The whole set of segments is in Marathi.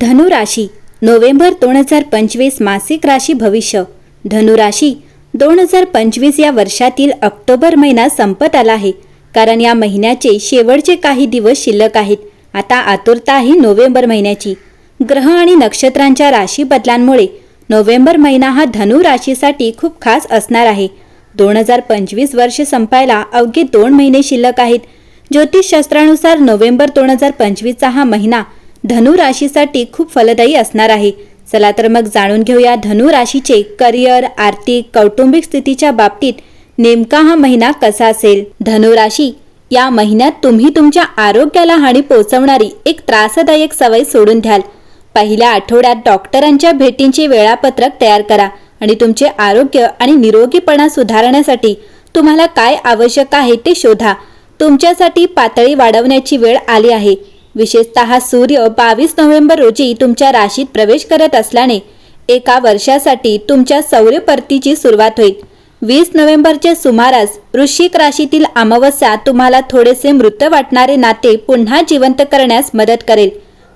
धनुराशी नोव्हेंबर दोन हजार पंचवीस मासिक राशी भविष्य. धनुराशी दोन हजार पंचवीस या वर्षातील ऑक्टोबर महिना संपत आला आहे. कारण या महिन्याचे शेवटचे काही दिवस शिल्लक आहेत. आता आतुरता आहे नोव्हेंबर महिन्याची. ग्रह आणि नक्षत्रांच्या राशी बदलांमुळे नोव्हेंबर महिना हा धनु राशीसाठी खूप खास असणार आहे. दोन हजार पंचवीस वर्ष संपायला अवघे दोन महिने शिल्लक आहेत. ज्योतिषशास्त्रानुसार नोव्हेंबर दोन हजार पंचवीसचा हा महिना धनु राशीसाठी खूप फलदायी असणार आहे. चला तर मग जाणून घेऊया धनु राशीचे करिअर आर्थिक कौटुंबिक स्थितीच्या बाबतीत नेमका हा महिना कसा असेल? धनु राशी या महिन्यात तुम्ही तुमच्या आरोग्याला हानी पोहोचवणारी एक त्रासदायक सवय सोडून द्याल. पहिल्या आठवड्यात डॉक्टरांच्या भेटींचे वेळापत्रक तयार करा आणि तुमचे आरोग्य आणि निरोगीपणा सुधारण्यासाठी तुम्हाला काय आवश्यक आहे ते शोधा. तुमच्यासाठी पातळी वाढवण्याची वेळ आली आहे. विशेषतः सूर्य बावीस नोव्हेंबर रोजी तुमच्या राशीत प्रवेश करत असल्याने एका वर्षासाठी तुमच्या सौर्य परतीची सुरुवात होईल. वीस नोव्हेंबरच्या सुमारास वृश्चिक राशीतील अमावस्या तुम्हाला थोडेसे मृत वाटणारे नाते पुन्हा जिवंत करण्यास मदत करेल.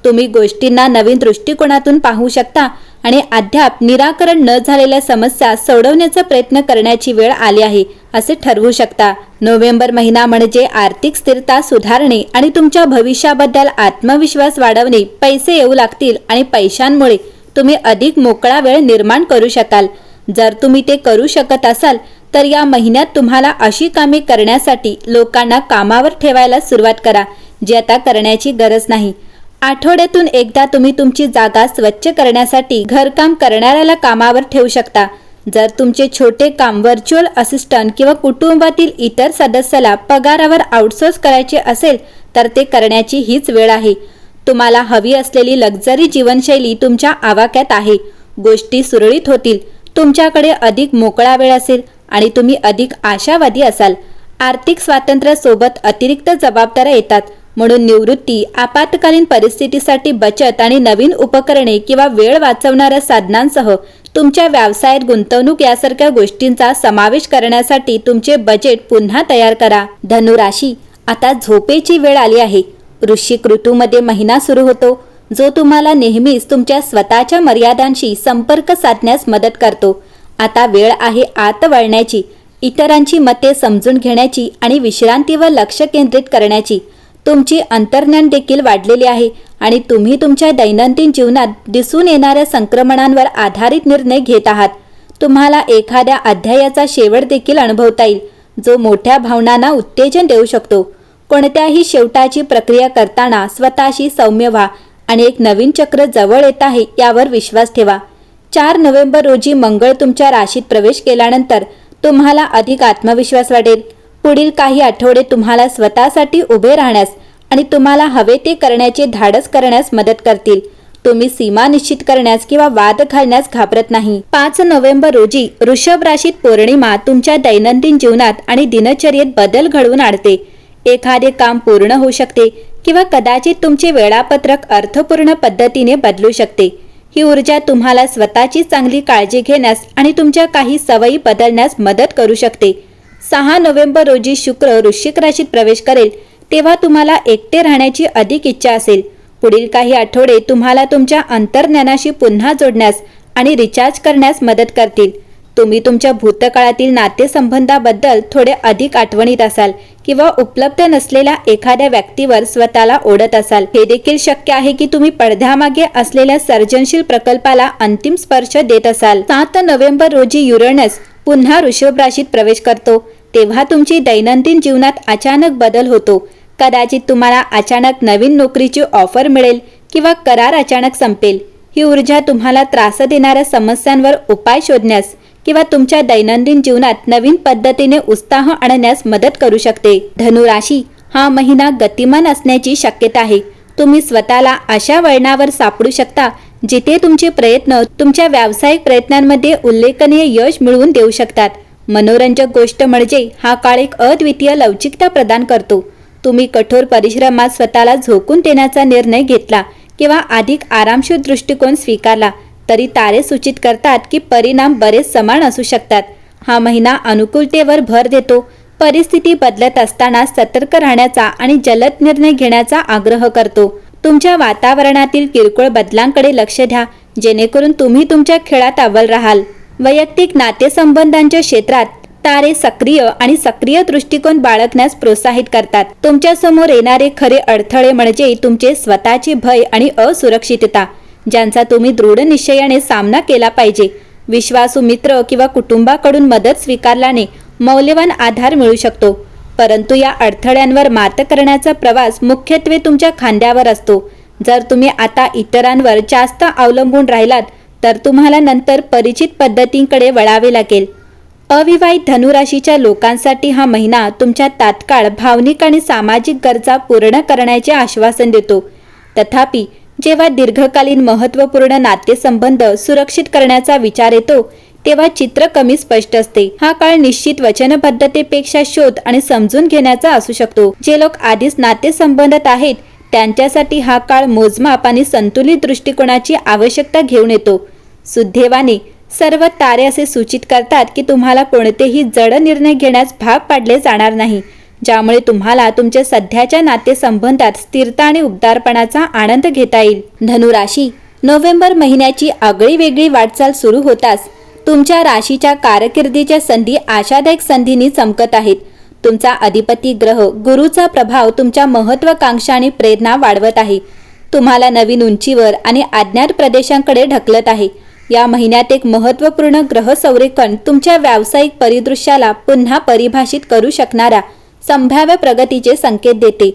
तुम्ही गोष्टींना नवीन दृष्टिकोनातून पाहू शकता आणि अद्याप निराकरण न झालेल्या समस्या सोडवण्याचा प्रयत्न करण्याची वेळ आली आहे असे ठरवू शकता. नोव्हेंबर महिना म्हणजे आर्थिक स्थिरता सुधारणे आणि तुमच्या भविष्याबद्दल आत्मविश्वास वाढवणे. पैसे येऊ लागतील आणि पैशांमुळे तुम्ही अधिक मोकळा वेळ निर्माण करू शकाल. जर तुम्ही ते करू शकत असाल तर या महिन्यात तुम्हाला अशी कामे करण्यासाठी लोकांना कामावर ठेवायला सुरुवात करा जी आता करण्याची गरज नाही. आठवड्यातून एकदा तुम्ही तुमची जागा स्वच्छ करण्यासाठी घरकाम करणाऱ्याला कामावर ठेवू शकता. जर तुमचे छोटे काम व्हर्च्युअल असिस्टंट किंवा कुटुंबातील इतर सदस्याला पगारावर आउटसोर्स करायचे असेल तर ते करण्याची हीच वेळ आहे. तुम्हाला हवी असलेली लक्झरी जीवनशैली तुमच्या आवाक्यात आहे. गोष्टी सुरळीत होतील. तुमच्याकडे अधिक मोकळा वेळ असेल आणि तुम्ही अधिक आशावादी असाल. आर्थिक स्वातंत्र्यासोबत अतिरिक्त जबाबदाऱ्या येतात. म्हणून निवृत्ती आपत्कालीन परिस्थितीसाठी बचत आणि नवीन उपकरणे किंवा वेळ वाचवणाऱ्या साधनांसह तुमच्या व्यवसायात गुंतवणूक यासारख्या गोष्टींचा समावेश करण्यासाठी तुमचे बजेट पुन्हा तयार करा. धनुराशी आता झोपेची वेळ आली आहे. वृश्चिक ऋतूमध्ये महिना सुरू होतो जो तुम्हाला नेहमीच तुमच्या स्वतःच्या मर्यादांशी संपर्क साधण्यास मदत करतो. आता वेळ आहे आत वळण्याची इतरांची मते समजून घेण्याची आणि विश्रांतीवर लक्ष केंद्रित करण्याची. तुमची अंतर्ज्ञान देखील वाढलेली आहे आणि तुम्ही तुमच्या दैनंदिन जीवनात दिसून येणाऱ्या संक्रमणांवर आधारित निर्णय घेत आहात. तुम्हाला एखाद्या अध्यायाचा शेवट देखील अनुभवता येईल जो मोठ्या भावनांना उत्तेजन देऊ शकतो. कोणत्याही शेवटाची प्रक्रिया करताना स्वतःशी सौम्य व्हा आणि एक नवीन चक्र जवळ येत आहे यावर विश्वास ठेवा. चार नोव्हेंबर रोजी मंगळ तुमच्या राशीत प्रवेश केल्यानंतर तुम्हाला अधिक आत्मविश्वास वाटेल. पुढील काही आठवडे तुम्हाला स्वतःसाठी उभे राहण्यास आणि तुम्हाला हवे ते करण्याचे धाडस करण्यास मदत करतील. तुम्ही सीमा निश्चित करण्यास किंवा वाद घालण्यास घाबरत नाही. पाच नोव्हेंबर रोजी वृषभ राशीत पौर्णिमा तुमच्या दैनंदिन जीवनात आणि दिनचर्येत बदल घडवून आणते. एखादे काम पूर्ण होऊ शकते किंवा कदाचित तुमचे वेळापत्रक अर्थपूर्ण पद्धतीने बदलू शकते. ही ऊर्जा तुम्हाला स्वतःची चांगली काळजी घेण्यास आणि तुमच्या काही सवयी बदलण्यास मदत करू शकते. सहा नोव्हेंबर रोजी शुक्र वृश्चिक राशीत प्रवेश करेल तेव्हा तुम्हाला एकटे राहण्याची अधिक इच्छा असेल. पुढील काही आठवडे तुम्हाला तुमच्या अंतर्ज्ञानाशी पुन्हा जोडण्यास आणि रिचार्ज करण्यास मदत करतील. तुम्ही तुमच्या भूतकाळातील नातेसंबंधाबद्दल थोडे अधिक आठवणीत असाल किंवा उपलब्ध नसलेल्या एखाद्या व्यक्तीवर स्वतःला ओढत असाल. हे देखील शक्य आहे की तुम्ही पडद्यामागे असलेल्या सर्जनशील प्रकल्पाला अंतिम स्पर्श देत असाल. सात नोव्हेंबर रोजी युरेनस पुन्हा ऋषभ राशीत प्रवेश करतो. तेव्हा तुमची दैनंदिन जीवनात अचानक बदल होतो. कदाचित तुम्हाला अचानक नवीन नोकरीची ऑफर मिळेल किंवा करार अचानक संपेल. ही ऊर्जा तुम्हाला त्रास देणाऱ्या समस्यांवर उपाय शोधण्यास किंवा तुमच्या दैनंदिन जीवनात नवीन पद्धतीने उत्साह आणण्यास मदत करू शकते. धनुराशी हा महिना गतिमान असण्याची शक्यता आहे. तुम्ही स्वतःला अशा वळणावर सापडू शकता जिथे तुमचे प्रयत्न तुमच्या व्यावसायिक प्रयत्नांमध्ये उल्लेखनीय यश मिळवून देऊ शकतात. मनोरंजक गोष्ट म्हणजे हा काळ एक अद्वितीय लवचिकता प्रदान करतो. तुम्ही कठोर परिश्रमात स्वतःला झोकून देण्याचा निर्णय घेतला किंवा अधिक आरामशीर दृष्टिकोन स्वीकारला तरी तारे सूचित करतात की परिणाम बरेच समान असू शकतात. हा महिना अनुकूलतेवर भर देतो. परिस्थिती बदलत असताना सतर्क राहण्याचा आणि जलद निर्णय घेण्याचा आग्रह करतो. तुमच्या वातावरणातील किरकोळ बदलांकडे लक्ष द्या जेणेकरून तुम्ही तुमच्या खेळात अव्वल राहाल. वैयक्तिक नातेसंबंधांच्या क्षेत्रात तारे सक्रिय आणि सक्रिय दृष्टिकोन बाळगण्यास प्रोत्साहित करतात. तुमच्यासमोर येणारे खरे अडथळे म्हणजे तुमचे स्वतःचे भय आणि असुरक्षितता ज्यांचा तुम्ही दृढ निश्चयाने सामना केला पाहिजे. विश्वासू मित्र किंवा कुटुंबाकडून मदत स्वीकारल्याने मौल्यवान आधार मिळू शकतो. परंतु या अडथळ्यांवर मात करण्याचा प्रवास मुख्यत्वे तुमच्या खांद्यावर असतो. जर तुम्ही आता इतरांवर जास्त अवलंबून राहिलात तर तुम्हाला नंतर परिचित पद्धतींकडे वळावे लागेल. अविवाहित धनुराशीच्या लोकांसाठी हा महिना तुमच्या तात्काळ भावनिक आणि सामाजिक गरजा पूर्ण करण्याचे आश्वासन देतो. तथापि जेव्हा दीर्घकालीन महत्त्वपूर्ण नातेसंबंध सुरक्षित करण्याचा विचार येतो तेव्हा चित्र कमी स्पष्ट असते. हा काळ निश्चित वचनबद्धतेपेक्षा शोध आणि समजून घेण्याचा असू शकतो. जे लोक आधीच नातेसंबंधात आहेत त्यांच्यासाठी हा काळ मोजमाप आणि संतुलित दृष्टिकोनाची आवश्यकता घेऊन येतो. सुदैवाने सर्व तारे असे सूचित करतात की तुम्हाला कोणतेही जड निर्णय घेण्यास भाग पाडले जाणार नाही ज्यामुळे तुम्हाला तुमच्या सध्याच्या नातेसंबंधात स्थिरता आणि उबदारपणाचा आनंद घेता येईल. धनुराशी नोव्हेंबर महिन्याची आगळी वेगळी वाटचाल सुरू होताच तुमच्या राशीच्या कारकिर्दीच्या संधी आशादायक संधींनी चमकत आहेत. तुमचा अधिपती ग्रह गुरुचा प्रभाव तुमच्या महत्वाकांक्षा आणि प्रेरणा वाढवत आहे. तुम्हाला नवीन उंचीवर आणि अज्ञात प्रदेशांकडे ढकलत आहे. या महिन्यात एक महत्त्वपूर्ण ग्रह संरेखन तुमच्या व्यावसायिक परिदृश्याला पुन्हा परिभाषित करू शकणाऱ्या संभाव्य प्रगतीचे संकेत देते.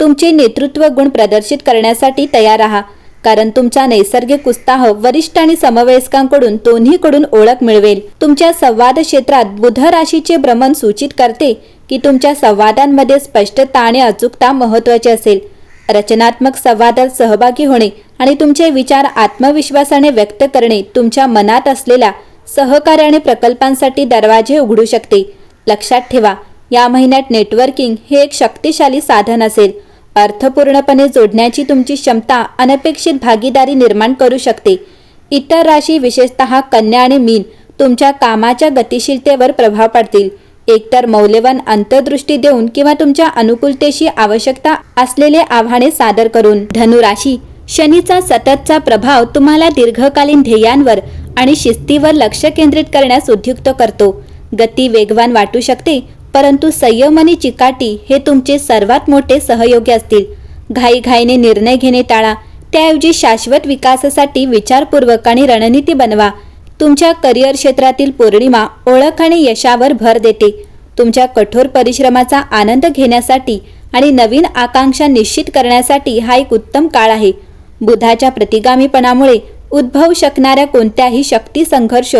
तुमचे नेतृत्व गुण प्रदर्शित करण्यासाठी तयार राहा कारण तुमचा नैसर्गिक उत्साह वरिष्ठ आणि समवयस्कांकडून दोन्हीकडून ओळख मिळवेल. तुमच्या संवाद क्षेत्रात बुध राशीचे भ्रमण सूचित करते की तुमच्या संवादांमध्ये स्पष्टता आणि अचूकता महत्वाची असेल. रचनात्मक संवादात सहभागी होणे आणि तुमचे विचार आत्मविश्वासाने व्यक्त करणे तुमच्या मनात असलेल्या सहकार्य आणि प्रकल्पांसाठी दरवाजे उघडू शकते. लक्षात ठेवा या महिन्यात नेटवर्किंग हे एक शक्तिशाली साधन असेल. अर्थपूर्णपणे जोडण्याची तुमची क्षमता अनपेक्षित भागीदारी निर्माण करू शकते. इतर राशी विशेषतः कन्या आणि मीन तुमच्या कामाच्या गतिशीलतेवर प्रभाव पाडतील. एकतर मौल्यवान अंतर्दृष्टी देऊन किंवा तुमच्या अनुकूलतेशी आवश्यकता असलेले आव्हाने सादर करून. धनुराशी शनीचा सततचा प्रभाव तुम्हाला दीर्घकालीन ध्येयांवर आणि शिस्तीवर लक्ष केंद्रित करण्यास उद्युक्त करतो. गती वेगवान वाटू शकते परंतु संयम आणि चिकाटी हे तुमचे सर्वात मोठे सहयोगी असतील. घाईघाईने निर्णय घेणे टाळा त्याऐवजी शाश्वत विकासासाठी विचारपूर्वक आणि रणनीती बनवा. तुमच्या करिअर क्षेत्रातील पौर्णिमा ओळख आणि यशावर भर देते. तुमच्या कठोर परिश्रमाचा आनंद घेण्यासाठी आणि नवीन आकांक्षा निश्चित करण्यासाठी हा एक उत्तम काळ आहे. बुधाच्या प्रतिगामीपणामुळे उद्भवू शकणाऱ्या कोणत्याही शक्ती संघर्ष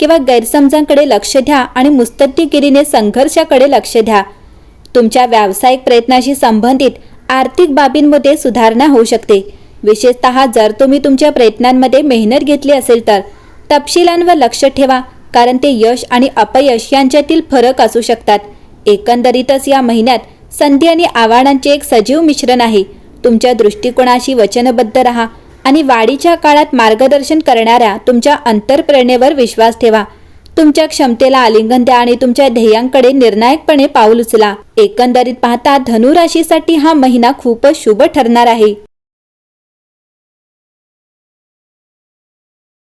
किंवा गैरसमजांकडे लक्ष द्या आणि मुस्तद्दीगिरीने संघर्षाकडे लक्ष द्या. तुमच्या व्यावसायिक प्रयत्नाशी संबंधित आर्थिक बाबींमध्ये सुधारणा होऊ शकते. विशेषतः जर तुम्ही तुमच्या प्रयत्नांमध्ये मेहनत घेतली असेल तर तपशिलांवर लक्ष ठेवा कारण ते यश आणि अपयश यांच्यातील फरक असू शकतात. एकंदरीतच या महिन्यात संधी आणि आव्हानांचे एक सजीव मिश्रण आहे. तुमच्या दृष्टिकोनाशी वचनबद्ध राहा आणि वाढीच्या काळात मार्गदर्शन करणाऱ्या तुमच्या अंतरप्रेरणेवर विश्वास ठेवा. तुमच्या क्षमतेला आलिंगन द्या आणि तुमच्या ध्येयांकडे निर्णायकपणे पाऊल उचला. एकंदरीत पाहता धनुराशीसाठी हा महिना खूपच शुभ ठरणार आहे.